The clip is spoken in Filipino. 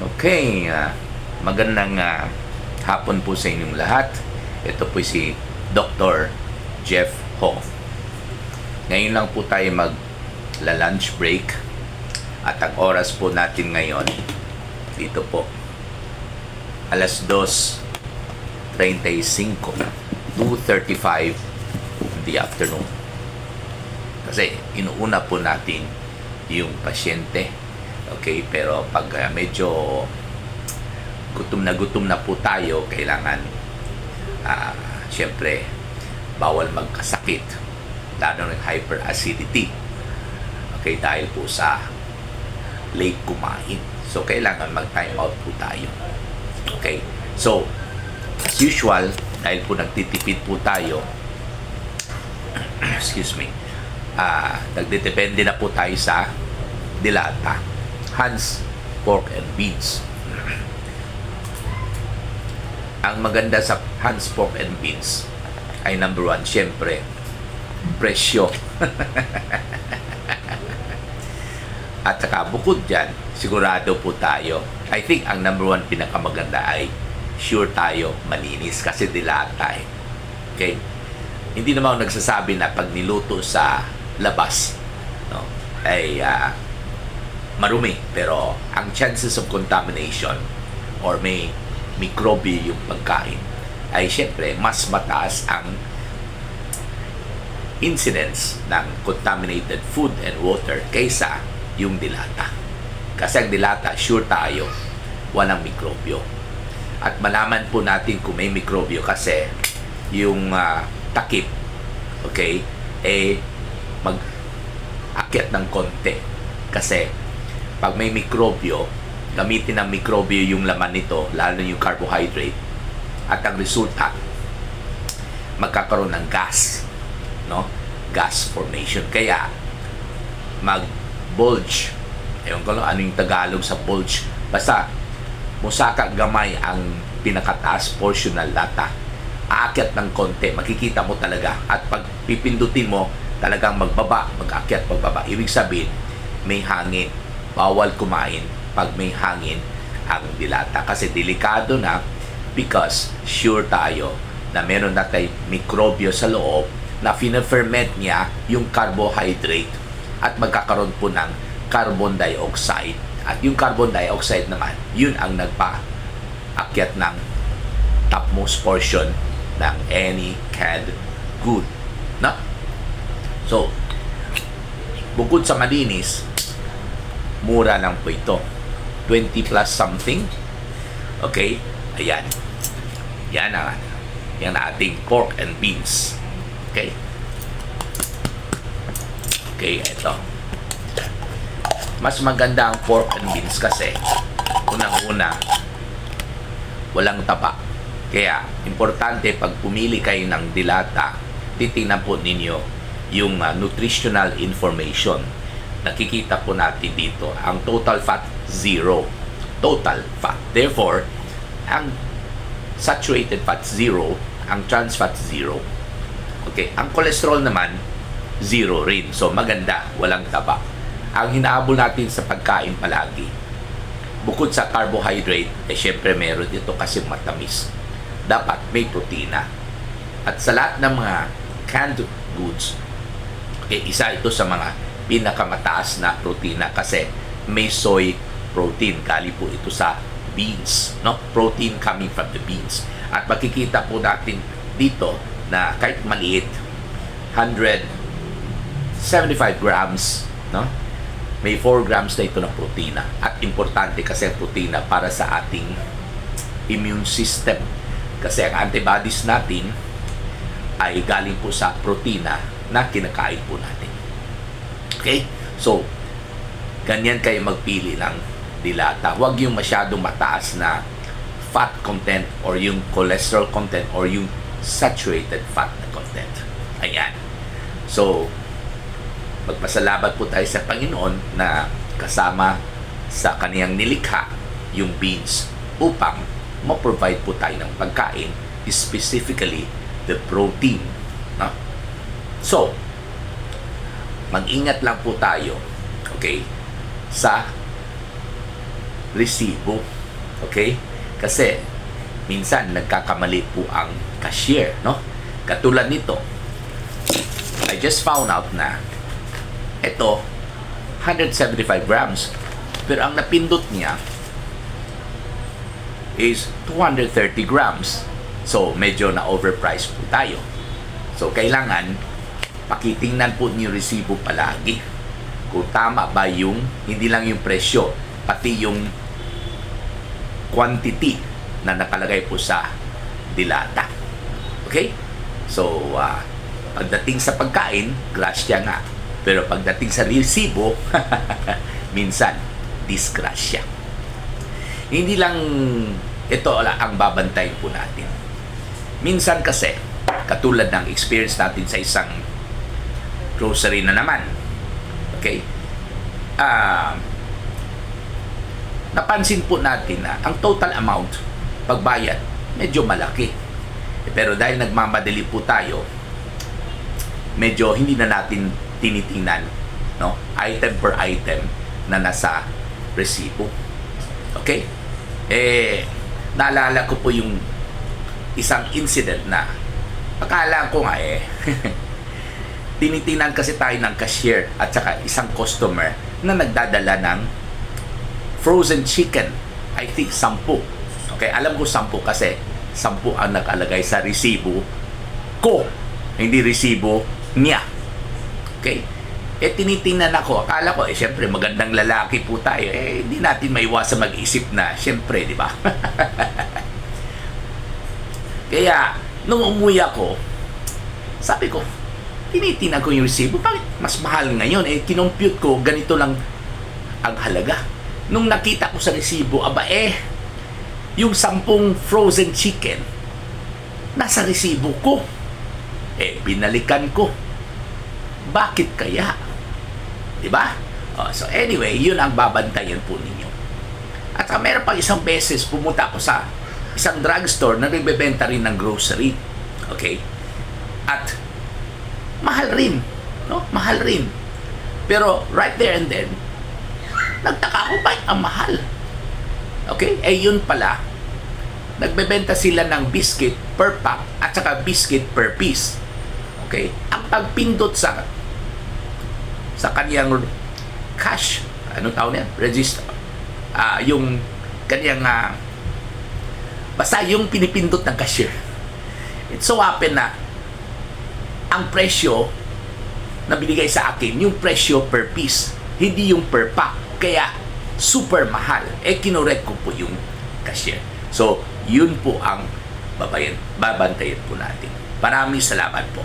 Okay, ah, magandang ah, hapon po sa inyong lahat. Ito po si Dr. Jeff Ho. Ngayon lang po tayo mag lunch break at ang oras po natin ngayon dito po alas 2.35 2.35 in the afternoon kasi inuuna po natin yung pasyente okay pero pag uh, medyo gutom na gutom na po tayo kailangan uh, syempre bawal magkasakit lalo ng hyperacidity. Okay dahil po sa late kumain. So kailangan mag time out po tayo. Okay so as usual dahil po nagtitipid po tayo excuse me ah nagdedepende na po tayo sa dilata Hans pork and beans ang maganda sa Hans pork and beans ay number one syempre presyo at saka bukod dyan, sigurado po tayo. I think ang number one pinakamaganda ay sure tayo malinis kasi dilata eh. Okay? Hindi naman ako nagsasabi na pag niluto sa labas no, ay ah, marumi. Pero ang chances of contamination or may microbe yung pagkain ay syempre mas mataas ang incidence ng contaminated food and water kaysa yung dilata. Kasi ang dilata, sure tayo, walang mikrobyo. At malaman po natin kung may mikrobyo kasi yung ah, takip, okay, eh mag akyat ng konti. Kasi pag may mikrobyo, gamitin ng mikrobyo yung laman nito, lalo yung carbohydrate, at ang resulta, magkakaroon ng gas, no? Gas formation. Kaya, mag bulge. Ewan ko lang ano yung Tagalog sa bulge. Basta, musaka gamay ang pinakataas portion ng lata. Aakyat ng konti, makikita mo talaga. At pag pipindutin mo, talagang magbaba, mag-akyat, magbaba. Ibig sabihin, may hangin. Bawal kumain pag may hangin ang dilata. Kasi delikado na because sure tayo na meron na tayo mikrobyo sa loob na fina-ferment niya yung carbohydrate at magkakaroon po ng carbon dioxide. At yung carbon dioxide naman, yun ang nagpa-akyat ng topmost portion ng any canned good. Na? So, bukod sa malinis, mura lang po ito. 20 plus something. Okay? Ayan. Yan ang yan ang ating pork and beans. Okay? Okay, ito. Mas maganda ang pork and beans kasi unang-una walang taba. Kaya, importante pag pumili kayo ng dilata, titingnan po ninyo yung uh, nutritional information. Nakikita po natin dito, ang total fat, zero. Total fat. Therefore, ang saturated fat, zero. Ang trans fat, zero. Okay, ang cholesterol naman, zero rin. So, maganda, walang taba. Ang hinahabol natin sa pagkain palagi, bukod sa carbohydrate, eh syempre meron dito kasi matamis. Dapat may protina. At sa lahat ng mga canned goods, eh isa ito sa mga pinakamataas na protina kasi may soy protein. Gali po ito sa beans. No? Protein coming from the beans. At makikita po natin dito na kahit maliit, 175 grams, no? May 4 grams na ito ng protina. At importante kasi ang protina para sa ating immune system. Kasi ang antibodies natin ay galing po sa protina na kinakain po natin. Okay? So, ganyan kayo magpili ng dilata. Huwag yung masyadong mataas na fat content or yung cholesterol content or yung saturated fat na content. Ayan. So, magpasalamat po tayo sa Panginoon na kasama sa kaniyang nilikha yung beans upang ma-provide po tayo ng pagkain, specifically the protein. No? So, mag-ingat lang po tayo, okay, sa resibo. Okay? Kasi minsan nagkakamali po ang cashier, no? Katulad nito. I just found out na ito 175 grams. Pero ang napindot niya is 230 grams. So, medyo na overpriced po tayo. So, kailangan pakitingnan po niyo resibo palagi. Kung tama ba yung hindi lang yung presyo pati yung quantity na nakalagay po sa dilata. Okay? So ah, pagdating sa pagkain grasya nga. Pero pagdating sa resibo minsan disgrasya hindi lang ito ang babantayin po natin. Minsan kasi katulad ng experience natin sa isang grocery na naman Okay? Ah, napansin po natin na ang total amount pagbayad medyo malaki. Eh, Pero dahil nagmamadali po tayo, medyo hindi na natin tinitingnan no item per item na nasa resibo. Okay? Eh naalala ko po yung isang incident na akala ko nga eh tinitingnan kasi tayo ng cashier at saka isang customer na nagdadala ng frozen chicken. I think sampu. Okay, alam ko sampu kasi sampu ang nakalagay sa resibo ko. Hindi resibo niya. Okay? Eh, tinitingnan ako. Akala ko, eh, syempre, magandang lalaki po tayo. Eh, hindi natin maiwasan mag-isip na, syempre, di ba? Kaya, nung umuwi ako, sabi ko, tinitingnan ko yung resibo, bakit mas mahal ngayon? Eh, kinompute ko, ganito lang ang halaga. Nung nakita ko sa resibo, aba eh, yung sampung frozen chicken, nasa resibo ko. Eh, binalikan ko. Bakit kaya? Di ba? Oh, so anyway, yun ang babantayan po ninyo. At uh, meron pang isang beses, pumunta ako sa isang drugstore na nagbebenta rin ng grocery. Okay? At mahal rin. No? Mahal rin. Pero right there and then, nagtaka ako, bakit ang mahal? Okay? Eh yun pala, nagbebenta sila ng biscuit per pack at saka biscuit per piece. Okay? Ang pagpindot sa sa kanyang cash, ano tawag niya? Register. Ah, yung kanyang ah, basta yung pinipindot ng cashier. It so happen na ang presyo na binigay sa akin, yung presyo per piece, hindi yung per pack. Kaya, super mahal. Eh, kinorek ko po yung cashier. So, yun po ang babayan, babantayan po natin. Maraming salamat po.